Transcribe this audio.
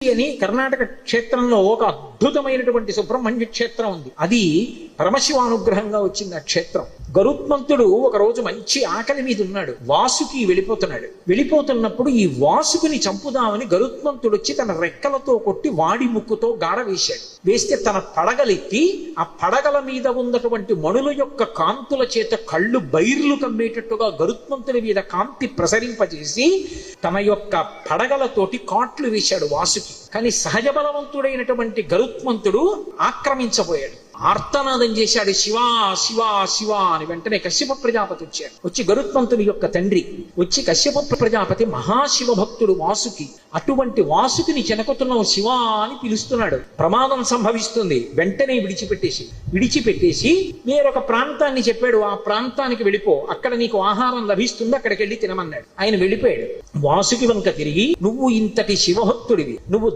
అని కర్ణాటక క్షేత్రంలో ఒక అద్భుతమైనటువంటి సుబ్రహ్మణ్య క్షేత్రం ఉంది. అది పరమశివానుగ్రహంగా వచ్చింది ఆ క్షేత్రం. గరుత్మంతుడు ఒక రోజు మంచి ఆకలి మీద ఉన్నాడు. వాసుకి వెళ్ళిపోతున్నాడు. వెళ్ళిపోతున్నప్పుడు ఈ వాసుకుని చంపుదామని గరుత్మంతుడు వచ్చి తన రెక్కలతో కొట్టి వాడి ముక్కుతో గాడ వేశాడు. వేస్తే తన పడగలెత్తి ఆ పడగల మీద ఉన్నటువంటి మణుల యొక్క కాంతుల చేత కళ్ళు బైర్లు కమ్మేటట్టుగా గరుత్మంతుడి మీద కాంతి ప్రసరింపజేసి తన యొక్క పడగలతోటి కాట్లు వేశాడు వాసుకి. కానీ సహజ బలవంతుడైనటువంటి గరు గరుత్మంతుడు ఆక్రమించబోయాడు. ఆర్తనాదం చేశాడు శివా శివా శివా అని వెంటనే కశ్యప ప్రజాపతి వచ్చాడు. వచ్చి గరుత్మంతుని యొక్క తండ్రి వచ్చి కశ్యప ప్రజాపతి మహాశివ భక్తుడు వాసుకి అటువంటి వాసుకిని చెనకుతున్నావు శివా అని పిలుస్తున్నాడు. ప్రమాదం సంభవిస్తుంది. వెంటనే విడిచిపెట్టేసి విడిచిపెట్టేసి వేరొక ప్రాంతాన్ని చెప్పాడు. ఆ ప్రాంతానికి వెళ్ళిపో అక్కడ నీకు ఆహారం లభిస్తుంది అక్కడికి వెళ్ళి తినమన్నాడు. ఆయన వెళ్ళిపోయాడు. వాసుకి వంక తిరిగి నువ్వు ఇంతటి శివభక్తుడివి. నువ్వు